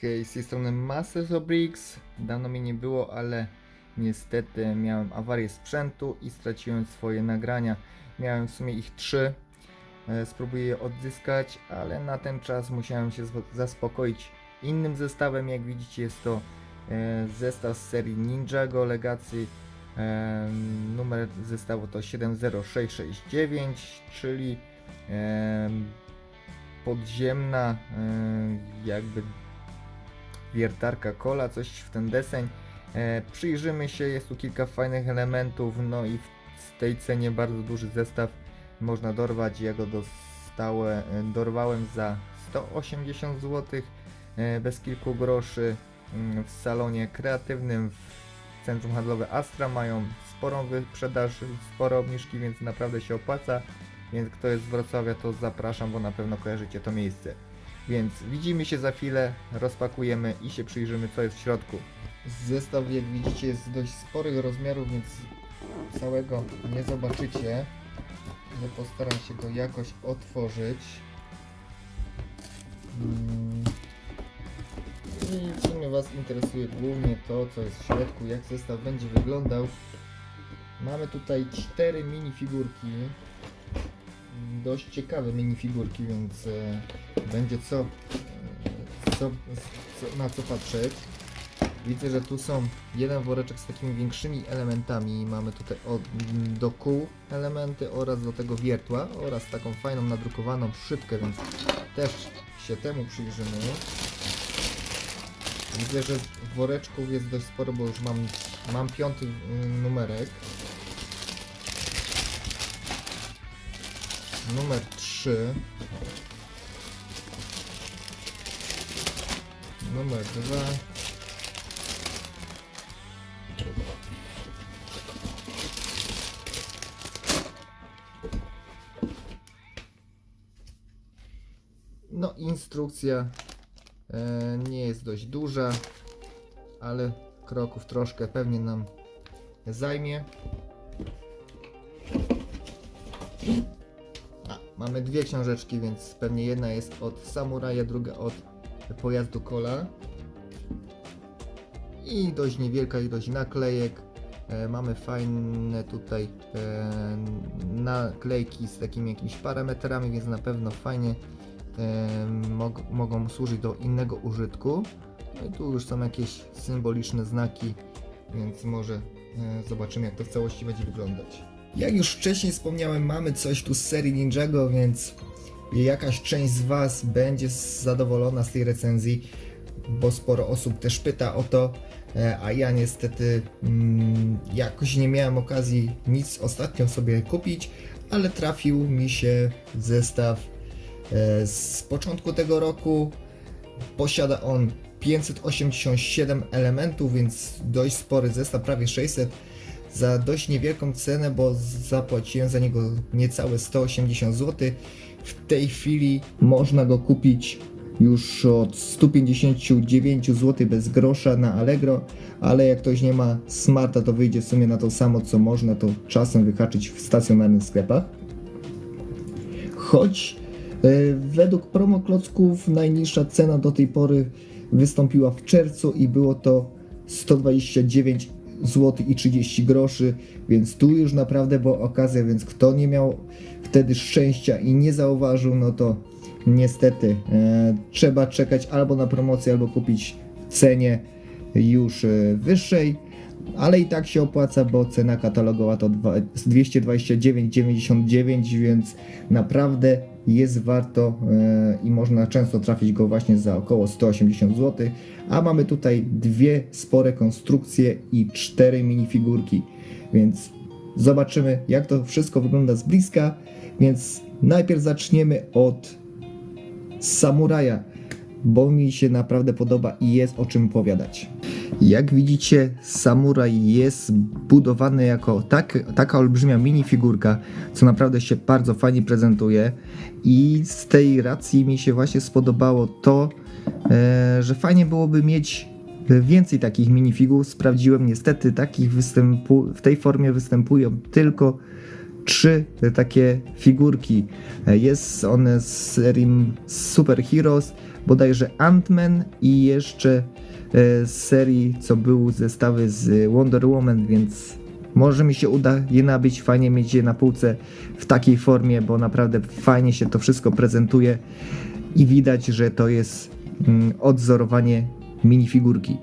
Hej, z tej strony Masters of Bricks. Dawno mnie nie było, ale niestety miałem awarię sprzętu i straciłem swoje nagrania. Miałem w sumie ich trzy. E, Spróbuję je odzyskać, ale na ten czas musiałem się zaspokoić innym zestawem. Jak widzicie, jest to e, zestaw z serii Ninjago Legacy. E, Numer zestawu to 70669, czyli podziemna jakby wiertarka kola, coś w ten deseń. E, przyjrzymy się, jest tu kilka fajnych elementów, no i w tej cenie bardzo duży zestaw można dorwać. Ja go dostałem, e, dorwałem za 180 zł, e, bez kilku groszy mm, w salonie kreatywnym w centrum handlowe Astra mają sporą wyprzedaż, spore obniżki, więc naprawdę się opłaca. Więc kto jest z Wrocławia, to zapraszam, bo na pewno kojarzycie to miejsce. Więc widzimy się za chwilę, rozpakujemy i się przyjrzymy, co jest w środku. Zestaw, jak widzicie, jest dość sporych rozmiarów, więc całego nie zobaczycie. Ale postaram się go jakoś otworzyć. Mm. I w sumie Was interesuje głównie to, co jest w środku, jak zestaw będzie wyglądał. Mamy tutaj cztery minifigurki. Dość ciekawe minifigurki, więc e, będzie co, e, co, co, na co patrzeć. Widzę, że tu są jeden woreczek z takimi większymi elementami. Mamy tutaj od, do kół elementy oraz do tego wiertła oraz taką fajną nadrukowaną szybkę, więc też się temu przyjrzymy. Widzę, że woreczków jest dość sporo, bo już mam, mam piąty y, numerek. Numer 3. Numer 2. No, instrukcja e, nie jest dość duża, ale kroków troszkę pewnie nam zajmie. Mamy dwie książeczki, więc pewnie jedna jest od samuraja, druga od pojazdu kola. I dość niewielka ilość naklejek. E, mamy fajne tutaj e, naklejki z takimi jakimiś parametrami, więc na pewno fajnie e, mog, mogą służyć do innego użytku. No i tu już są jakieś symboliczne znaki, więc może zobaczymy jak to w całości będzie wyglądać. Jak już wcześniej wspomniałem, mamy coś tu z serii Ninjago, więc jakaś część z Was będzie zadowolona z tej recenzji, bo sporo osób też pyta o to, e, a ja niestety mm, jakoś nie miałem okazji nic ostatnio sobie kupić, ale trafił mi się zestaw e, z początku tego roku. Posiada on 587 elementów, więc dość spory zestaw, prawie 600 za dość niewielką cenę, bo zapłaciłem za niego niecałe 180 zł. W tej chwili można go kupić już od 159 zł bez grosza na Allegro, ale jak ktoś nie ma smarta, to wyjdzie w sumie na to samo, co można to czasem wyhaczyć w stacjonarnych sklepach. Choć e, według promoklocków najniższa cena do tej pory wystąpiła w czerwcu i było to 129 zł i 30 groszy, więc tu już naprawdę była okazja, więc kto nie miał wtedy szczęścia i nie zauważył, no to niestety e, trzeba czekać albo na promocję, albo kupić w cenie już e, wyższej, ale i tak się opłaca, bo cena katalogowa to dwa- 229,99, więc naprawdę jest warto e, i można często trafić go właśnie za około 180 zł, a mamy tutaj dwie spore konstrukcje i cztery minifigurki, więc zobaczymy jak to wszystko wygląda z bliska, więc najpierw zaczniemy od samuraja, bo mi się naprawdę podoba i jest o czym opowiadać. Jak widzicie, samuraj jest budowany jako tak, taka olbrzymia minifigurka, co naprawdę się bardzo fajnie prezentuje. I z tej racji mi się właśnie spodobało to, e, że fajnie byłoby mieć więcej takich minifigur. Sprawdziłem, niestety takich występu, w tej formie występują tylko trzy takie figurki. E, Jest one z serii Super Heroes, bodajże Ant-Man i jeszcze z serii, co był zestawy z Wonder Woman, więc może mi się uda je nabyć, fajnie mieć je na półce w takiej formie, bo naprawdę fajnie się to wszystko prezentuje i widać, że to jest mm, odzorowanie minifigurki.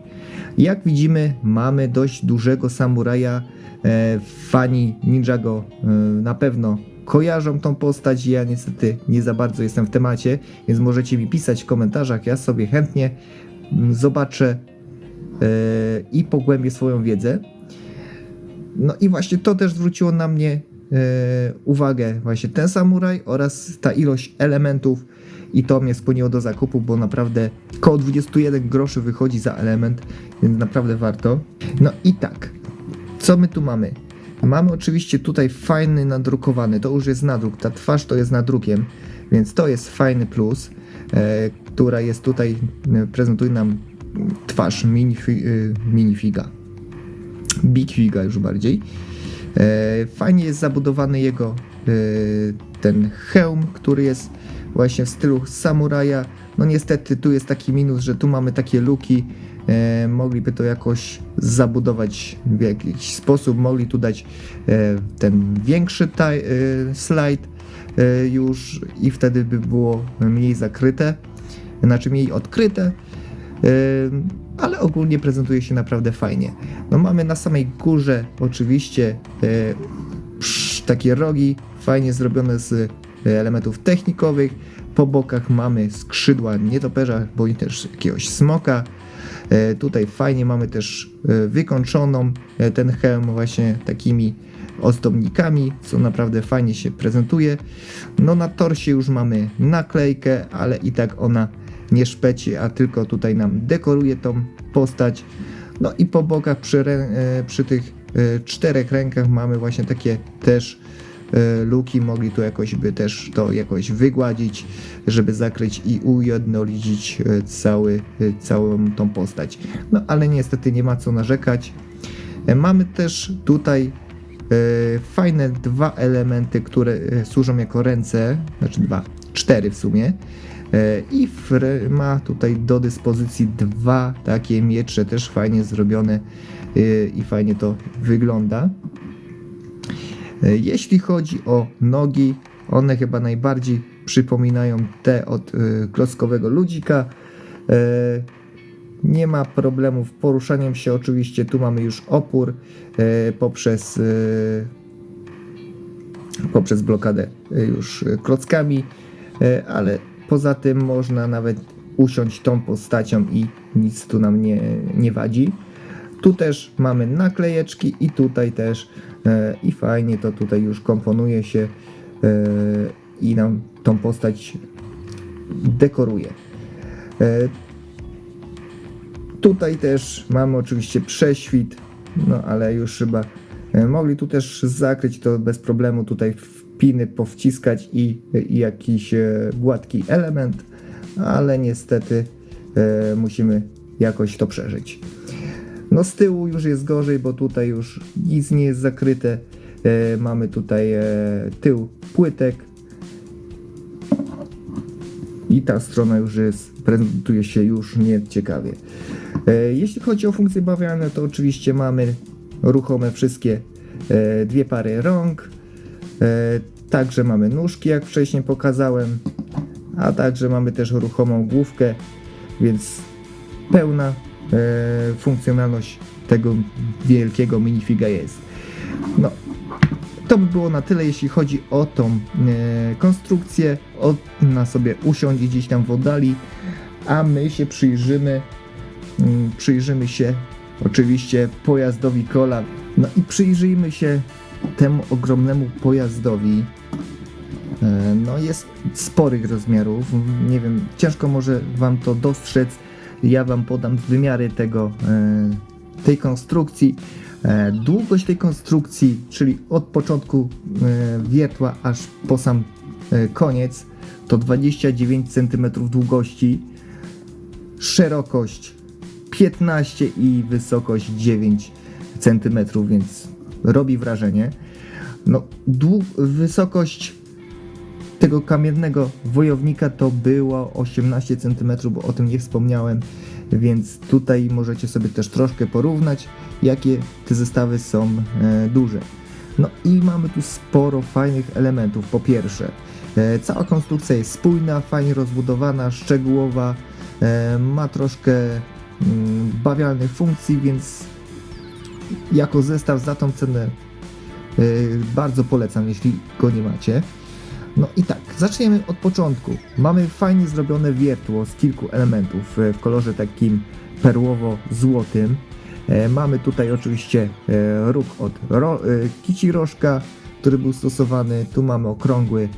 Jak widzimy, mamy dość dużego samuraja. E, fani Ninjago e, na pewno kojarzą tą postać. Ja niestety nie za bardzo jestem w temacie, więc możecie mi pisać w komentarzach. Ja sobie chętnie zobaczę e, i pogłębię swoją wiedzę. No i właśnie to też zwróciło na mnie e, uwagę, właśnie ten samuraj oraz ta ilość elementów i to mnie skłoniło do zakupu, bo naprawdę koło 21 groszy wychodzi za element, więc naprawdę warto. No i tak, co my tu mamy? Mamy oczywiście tutaj fajny nadrukowany, to już jest nadruk, ta twarz to jest nadrukiem, więc to jest fajny plus, e, która jest tutaj, e, prezentuje nam twarz minifi, e, minifiga. Big Figa już bardziej. E, fajnie jest zabudowany jego ten hełm, który jest właśnie w stylu samuraja. No niestety tu jest taki minus, że tu mamy takie luki. E, mogliby to jakoś zabudować w jakiś sposób. Mogli tu dać e, ten większy taj, e, slajd e, już i wtedy by było mniej zakryte, znaczy mniej odkryte. Ym, ale ogólnie prezentuje się naprawdę fajnie. No mamy na samej górze oczywiście psz, takie rogi, fajnie zrobione z e, elementów technikowych. Po bokach mamy skrzydła nietoperza, bądź też jakiegoś smoka. Tutaj fajnie mamy też wykończoną ten hełm właśnie takimi ozdobnikami, co naprawdę fajnie się prezentuje. No na torsie już mamy naklejkę, ale i tak ona nie szpeci, a tylko tutaj nam dekoruje tą postać. No i po bokach przy, e, przy tych e, czterech rękach mamy właśnie takie też e, luki, mogli tu jakoś by też to jakoś wygładzić, żeby zakryć i ujednolicić cały, całą tą postać. No ale niestety nie ma co narzekać. Mamy też tutaj fajne dwa elementy, które służą jako ręce, znaczy dwa, cztery w sumie. E, I Fre ma tutaj do dyspozycji dwa takie miecze, też fajnie zrobione e, i fajnie to wygląda. E, Jeśli chodzi o nogi, one chyba najbardziej przypominają te od klockowego ludzika. Nie ma problemów poruszaniem się, oczywiście tu mamy już opór poprzez, poprzez blokadę już klockami, ale poza tym można nawet usiąść tą postacią i nic tu nam nie, nie wadzi. Tu też mamy naklejeczki i tutaj też e, i fajnie to tutaj już komponuje się e, i nam tą postać dekoruje. E, tutaj też mamy oczywiście prześwit, no ale już chyba mogli tu też zakryć to bez problemu, tutaj wpiny powciskać i, jakiś e, gładki element, ale niestety e, musimy jakoś to przeżyć. No z tyłu już jest gorzej, bo tutaj już nic nie jest zakryte. E, mamy tutaj tył płytek. I ta strona już jest, prezentuje się już nieciekawie. Jeśli chodzi o funkcje bawialne, to oczywiście mamy ruchome wszystkie dwie pary rąk. E, także mamy nóżki, jak wcześniej pokazałem. A także mamy też ruchomą główkę, więc pełna e, funkcjonalność tego wielkiego minifiga jest. No, to by było na tyle, jeśli chodzi o tą e, konstrukcję. Ona sobie usiądzie gdzieś tam w oddali, a my się przyjrzymy, mm, przyjrzymy się oczywiście pojazdowi Kola. No i przyjrzyjmy się temu ogromnemu pojazdowi. E, No jest sporych rozmiarów. Nie wiem, ciężko może wam to dostrzec. Ja wam podam wymiary tego, e, tej konstrukcji. E, Długość tej konstrukcji, czyli od początku wiertła aż po sam koniec, to 29 cm długości, szerokość 15 i wysokość 9 cm, więc robi wrażenie. No, wysokość tego kamiennego wojownika to było 18 cm, bo o tym nie wspomniałem, więc tutaj możecie sobie też troszkę porównać, jakie te zestawy są e, duże. No i mamy tu sporo fajnych elementów. Po pierwsze, e, cała konstrukcja jest spójna, fajnie rozbudowana, szczegółowa, e, ma troszkę mm, bawialnych funkcji, więc jako zestaw za tą cenę e, bardzo polecam, jeśli go nie macie. No i tak, zaczniemy od początku. Mamy fajnie zrobione wiertło z kilku elementów e, w kolorze takim perłowo-złotym. E, Mamy tutaj oczywiście e, róg od ro, e, kici rożka, który był stosowany. Tu mamy okrągły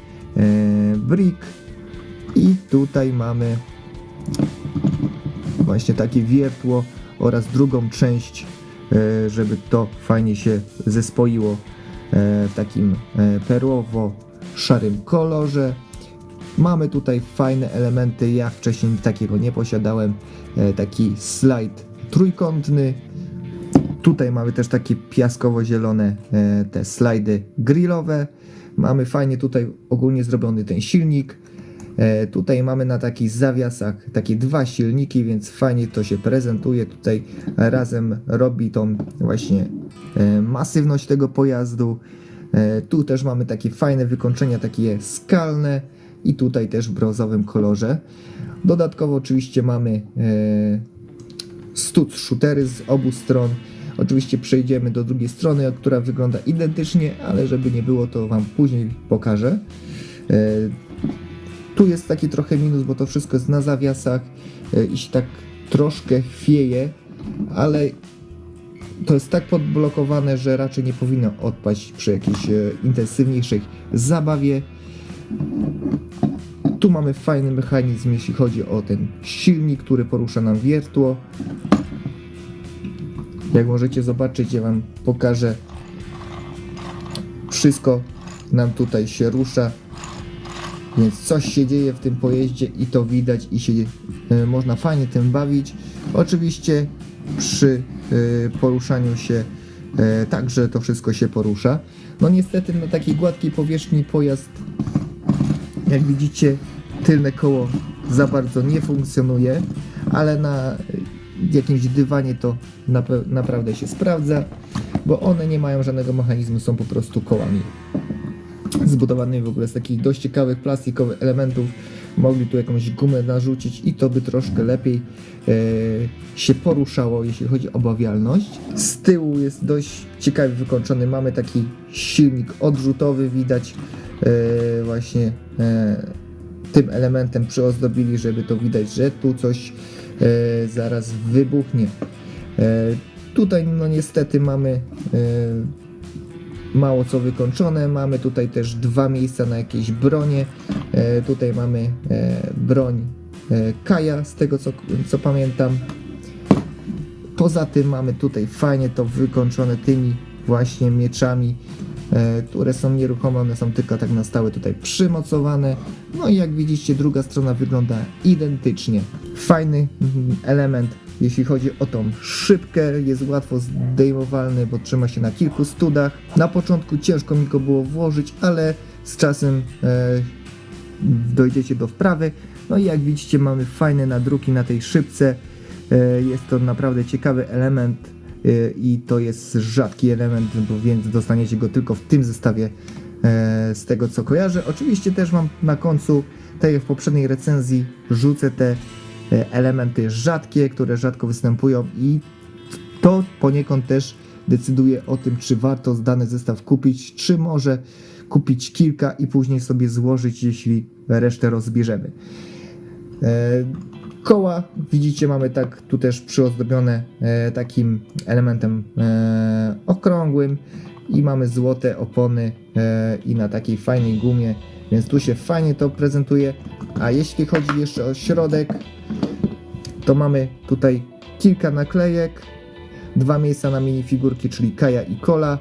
brick i tutaj mamy właśnie takie wiertło oraz drugą część, żeby to fajnie się zespoiło e, w takim e, perłowo-szarym kolorze. Mamy tutaj fajne elementy, ja wcześniej takiego nie posiadałem, e, taki slajd trójkątny. Tutaj mamy też takie piaskowo-zielone e, te slajdy grillowe. Mamy fajnie tutaj ogólnie zrobiony ten silnik. E, Tutaj mamy na takich zawiasach takie dwa silniki, więc fajnie to się prezentuje. Tutaj razem robi tą właśnie e, masywność tego pojazdu. E, Tu też mamy takie fajne wykończenia, takie skalne i tutaj też w brązowym kolorze. Dodatkowo oczywiście mamy stud shootery z obu stron. Oczywiście przejdziemy do drugiej strony, która wygląda identycznie, ale żeby nie było, to Wam później pokażę. Tu jest taki trochę minus, bo to wszystko jest na zawiasach e, i się tak troszkę chwieje, ale to jest tak podblokowane, że raczej nie powinno odpaść przy jakiejś e, intensywniejszej zabawie. Tu mamy fajny mechanizm, jeśli chodzi o ten silnik, który porusza nam wiertło. Jak możecie zobaczyć, ja Wam pokażę. Wszystko nam tutaj się rusza. Więc coś się dzieje w tym pojeździe i to widać i się e, można fajnie tym bawić. Oczywiście przy e, poruszaniu się e, także to wszystko się porusza. No niestety na takiej gładkiej powierzchni pojazd jak widzicie tylne koło za bardzo nie funkcjonuje, ale na jakimś dywanie to naprawdę się sprawdza, bo one nie mają żadnego mechanizmu, są po prostu kołami zbudowanymi w ogóle z takich dość ciekawych plastikowych elementów. Mogli tu jakąś gumę narzucić i to by troszkę lepiej e, się poruszało, jeśli chodzi o bawialność. Z tyłu jest dość ciekawie wykończony. Mamy taki silnik odrzutowy, widać e, właśnie e, tym elementem przyozdobili, żeby to widać, że tu coś zaraz wybuchnie. Tutaj no niestety mamy mało co wykończone. Mamy tutaj też dwa miejsca na jakieś bronie. E, tutaj mamy e, broń e, Kaja, z tego co, co pamiętam. Poza tym mamy tutaj fajnie to wykończone tymi właśnie mieczami, e, które są nieruchome, one są tylko tak na stałe tutaj przymocowane. No i jak widzicie, druga strona wygląda identycznie. Fajny mhm, element, jeśli chodzi o tą szybkę, jest łatwo zdejmowalny, bo trzyma się na kilku studach. Na początku ciężko mi go było włożyć, ale z czasem e, dojdziecie do wprawy. No i jak widzicie, mamy fajne nadruki na tej szybce. E, Jest to naprawdę ciekawy element e, i to jest rzadki element, bo więc dostaniecie go tylko w tym zestawie e, z tego co kojarzę. Oczywiście też Wam na końcu, tak jak w poprzedniej recenzji, rzucę te elementy rzadkie, które rzadko występują i to poniekąd też decyduje o tym, czy warto dany zestaw kupić, czy może kupić kilka i później sobie złożyć, jeśli resztę rozbierzemy. E, Koła widzicie mamy tak tu też przyozdobione e, takim elementem e, okrągłym i mamy złote opony e, i na takiej fajnej gumie, więc tu się fajnie to prezentuje. A jeśli chodzi jeszcze o środek, to mamy tutaj kilka naklejek, dwa miejsca na minifigurki, czyli Kaja i Kola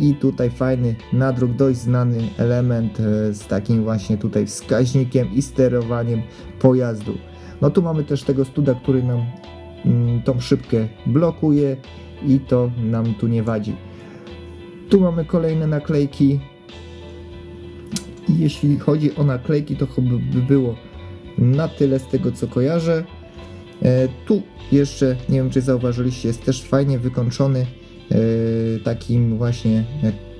i tutaj fajny nadruk, dość znany element e, z takim właśnie tutaj wskaźnikiem i sterowaniem pojazdu. No tu mamy też tego studa, który nam mm, tą szybkę blokuje i to nam tu nie wadzi. Tu mamy kolejne naklejki. I jeśli chodzi o naklejki, to chyba by było na tyle z tego co kojarzę. E, tu jeszcze, nie wiem czy zauważyliście, jest też fajnie wykończony e, takim właśnie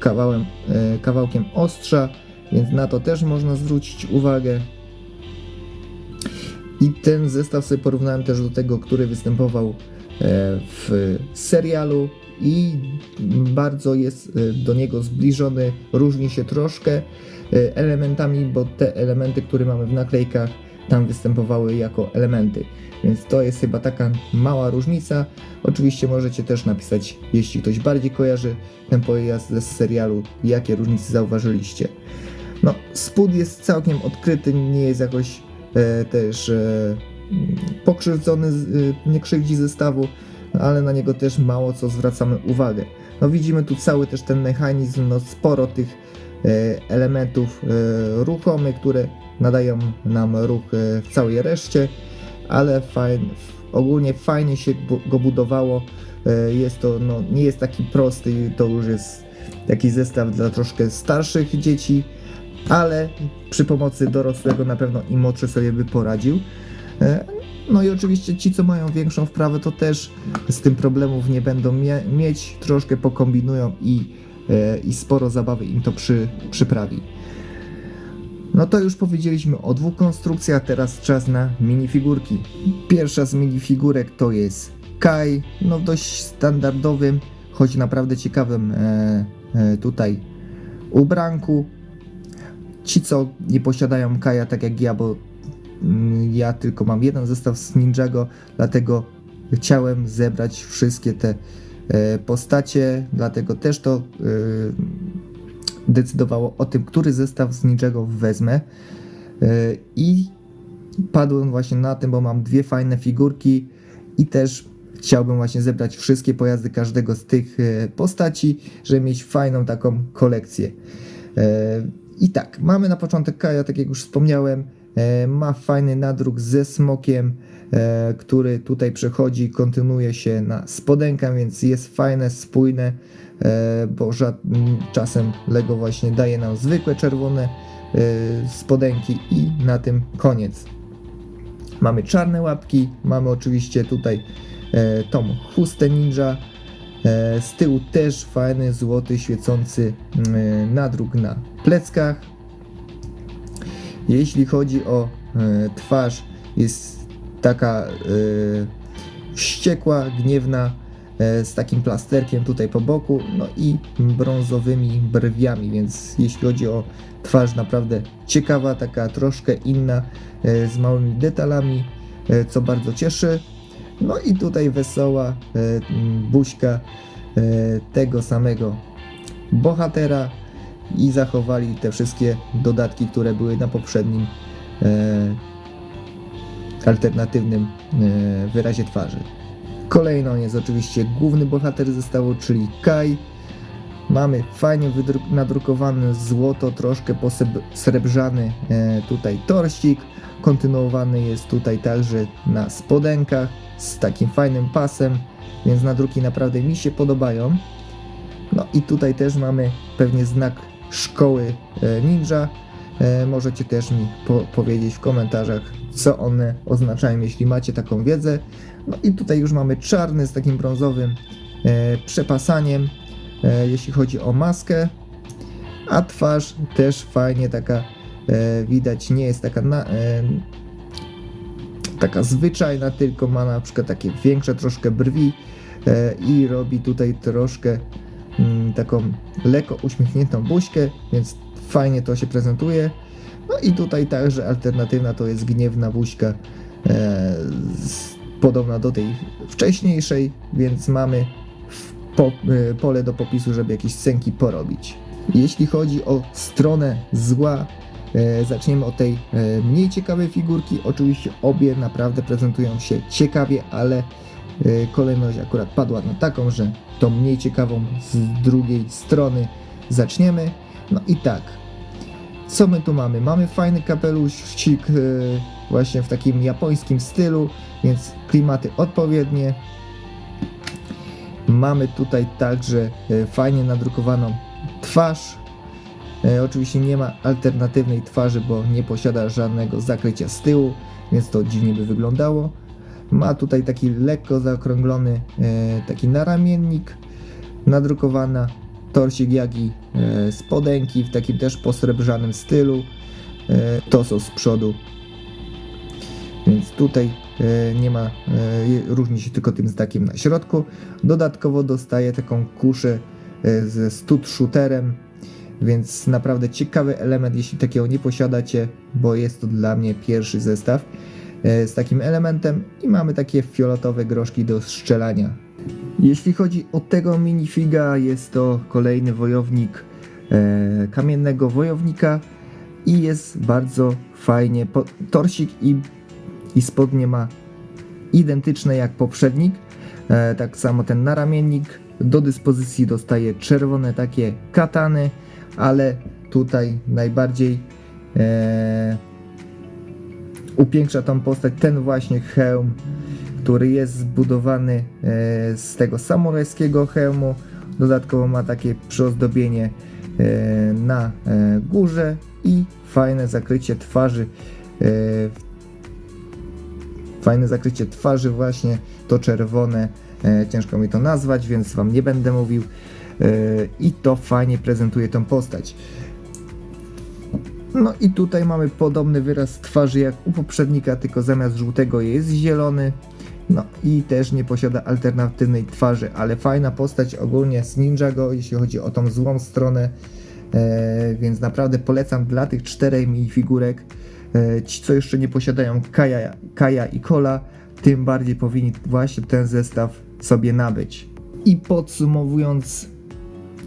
kawałem, e, kawałkiem ostrza, więc na to też można zwrócić uwagę. I ten zestaw sobie porównałem też do tego, który występował w serialu i bardzo jest do niego zbliżony, różni się troszkę elementami, bo te elementy, które mamy w naklejkach, tam występowały jako elementy. Więc to jest chyba taka mała różnica. Oczywiście możecie też napisać, jeśli ktoś bardziej kojarzy ten pojazd ze serialu, jakie różnice zauważyliście. No, spód jest całkiem odkryty, nie jest jakoś e, też e, pokrzywdzony, z- e, nie krzywdzi zestawu, ale na niego też mało co zwracamy uwagę. No widzimy tu cały też ten mechanizm, no sporo tych e, elementów e, ruchomych, które nadają nam ruch e, w całej reszcie, ale fajn, ogólnie fajnie się go budowało. E, Jest to, no, nie jest taki prosty, to już jest taki zestaw dla troszkę starszych dzieci, ale przy pomocy dorosłego na pewno i młodszy sobie by poradził. E, No i oczywiście ci, co mają większą wprawę, to też z tym problemów nie będą mie- mieć, troszkę pokombinują i, i sporo zabawy im to przy, przyprawi. No to już powiedzieliśmy o dwóch konstrukcjach, teraz czas na minifigurki. Pierwsza z minifigurek to jest Kai, no dość standardowym, choć naprawdę ciekawym e, e, tutaj ubranku. Ci, co nie posiadają Kaja tak jak ja, bo mm, ja tylko mam jeden zestaw z Ninjago, dlatego chciałem zebrać wszystkie te e, postacie, dlatego też to e, decydowało o tym, który zestaw z Ninjago wezmę. E, I padłem właśnie na tym, bo mam dwie fajne figurki i też chciałbym właśnie zebrać wszystkie pojazdy każdego z tych e, postaci, żeby mieć fajną taką kolekcję. E, I tak, mamy na początek Kaja, tak jak już wspomniałem, ma fajny nadruk ze smokiem, który tutaj przechodzi, kontynuuje się na spodenkę, więc jest fajne, spójne, e, bo czasem Lego właśnie daje nam zwykłe czerwone e, spodenki i na tym koniec. Mamy czarne łapki, mamy oczywiście tutaj e, tą chustę ninja, e, z tyłu też fajny, złoty, świecący e, nadruk na pleckach. Jeśli chodzi o e, twarz, jest taka e, wściekła, gniewna, e, z takim plasterkiem tutaj po boku, no i brązowymi brwiami, więc jeśli chodzi o twarz, naprawdę ciekawa, taka troszkę inna, e, z małymi detalami, co bardzo cieszy. No i tutaj wesoła m, buźka tego samego bohatera i zachowali te wszystkie dodatki, które były na poprzednim e, alternatywnym e, wyrazie twarzy. Kolejną jest oczywiście główny bohater zestawu, czyli Kai. Mamy fajnie nadrukowany złoto, troszkę posrebrzany e, tutaj torsik. Kontynuowany jest tutaj także na spodenkach z takim fajnym pasem, więc nadruki naprawdę mi się podobają. No i tutaj też mamy pewnie znak szkoły e, ninja. Możecie też mi po powiedzieć w komentarzach, co one oznaczają, jeśli macie taką wiedzę. No i tutaj już mamy czarny z takim brązowym e, przepasaniem, e, jeśli chodzi o maskę. A twarz też fajnie taka e, widać, nie jest taka na, e, taka zwyczajna, tylko ma na przykład takie większe troszkę brwi e, i robi tutaj troszkę mm, taką lekko uśmiechniętą buźkę, więc fajnie to się prezentuje. No i tutaj także alternatywna to jest gniewna buźka, e, z, podobna do tej wcześniejszej, więc mamy po, e, pole do popisu, żeby jakieś scenki porobić. Jeśli chodzi o stronę zła, e, zaczniemy od tej e, mniej ciekawej figurki. Oczywiście obie naprawdę prezentują się ciekawie, ale e, kolejność akurat padła na taką, że tą mniej ciekawą z drugiej strony zaczniemy. No i tak, co my tu mamy? Mamy fajny kapelusik e, właśnie w takim japońskim stylu, więc klimaty odpowiednie. Mamy tutaj także e, fajnie nadrukowaną twarz. E, Oczywiście nie ma alternatywnej twarzy, bo nie posiada żadnego zakrycia z tyłu, więc to dziwnie by wyglądało. Ma tutaj taki lekko zaokrąglony e, taki naramiennik, nadrukowana torsik jak i e, spodenki w takim też posrebrzanym stylu. E, to są z przodu. Więc tutaj e, nie ma, różni się tylko tym znakiem na środku. Dodatkowo dostaje taką kuszę ze stud shooterem, więc naprawdę ciekawy element, jeśli takiego nie posiadacie, bo jest to dla mnie pierwszy zestaw z takim elementem i mamy takie fioletowe groszki do strzelania. Jeśli chodzi o tego minifiga, jest to kolejny wojownik e, kamiennego wojownika i jest bardzo fajnie. Po, torsik i, i spodnie ma identyczne jak poprzednik. E, tak samo ten naramiennik. Do dyspozycji dostaje czerwone takie katany, ale tutaj najbardziej e, upiększa tą postać ten właśnie hełm, który jest zbudowany e, z tego samurajskiego hełmu. Dodatkowo ma takie przyozdobienie e, na e, górze i fajne zakrycie twarzy. Fajne zakrycie twarzy właśnie, to czerwone, ciężko mi to nazwać, więc wam nie będę mówił. I to fajnie prezentuje tą postać. No i tutaj mamy podobny wyraz twarzy jak u poprzednika, tylko zamiast żółtego jest zielony. No i też nie posiada alternatywnej twarzy, ale fajna postać ogólnie z Ninjago, jeśli chodzi o tą złą stronę. E, więc naprawdę polecam dla tych czterech minifigurek. E, ci, co jeszcze nie posiadają Kaja, Kaja i Kola, tym bardziej powinni właśnie ten zestaw sobie nabyć. I podsumowując,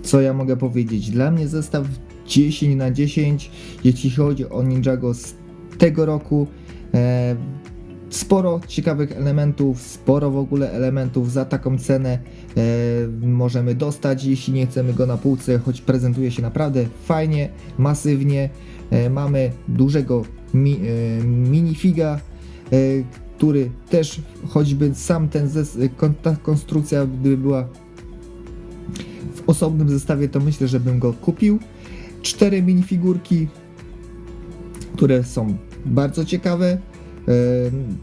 co ja mogę powiedzieć? Dla mnie zestaw 10 na 10, jeśli chodzi o Ninjago z tego roku. E, sporo ciekawych elementów, sporo w ogóle elementów za taką cenę e, możemy dostać, jeśli nie chcemy go na półce, choć prezentuje się naprawdę fajnie, masywnie. E, mamy dużego mi, e, minifiga, e, który też choćby sam ten zes- ta konstrukcja gdyby była w osobnym zestawie, to myślę, że bym go kupił. Cztery minifigurki, które są bardzo ciekawe.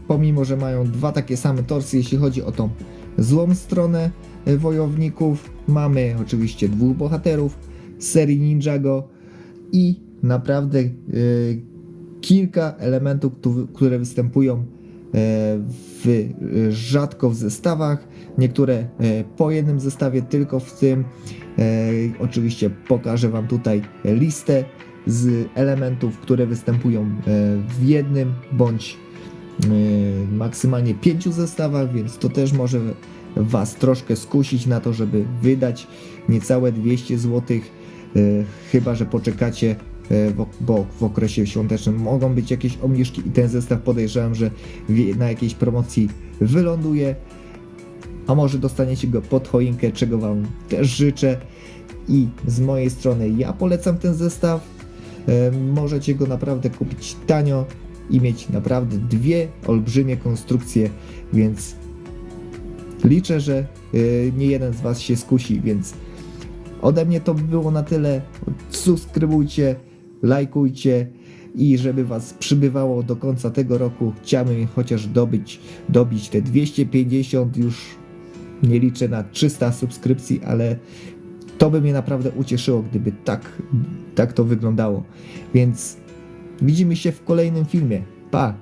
Pomimo, że mają dwa takie same torsy, jeśli chodzi o tą złą stronę e, wojowników, mamy oczywiście dwóch bohaterów z serii Ninjago i naprawdę e, kilka elementów, któ- które występują e, w, rzadko w zestawach, niektóre po jednym zestawie, tylko w tym. Oczywiście pokażę Wam tutaj listę z elementów, które występują w jednym bądź maksymalnie pięciu zestawach, więc to też może Was troszkę skusić na to, żeby wydać niecałe 200 zł, e, chyba że poczekacie, w- bo w okresie świątecznym mogą być jakieś obniżki i ten zestaw podejrzewam, że na jakiejś promocji wyląduje, a może dostaniecie go pod choinkę, czego Wam też życzę. I z mojej strony ja polecam ten zestaw. Możecie go naprawdę kupić tanio i mieć naprawdę dwie olbrzymie konstrukcje, więc liczę, że e, nie jeden z Was się skusi, więc ode mnie to by było na tyle. Subskrybujcie, lajkujcie i żeby Was przybywało do końca tego roku, chciałbym chociaż dobyć, dobić te 250 już nie liczę na 300 subskrypcji, ale to by mnie naprawdę ucieszyło, gdyby tak, tak to wyglądało. Więc widzimy się w kolejnym filmie. Pa!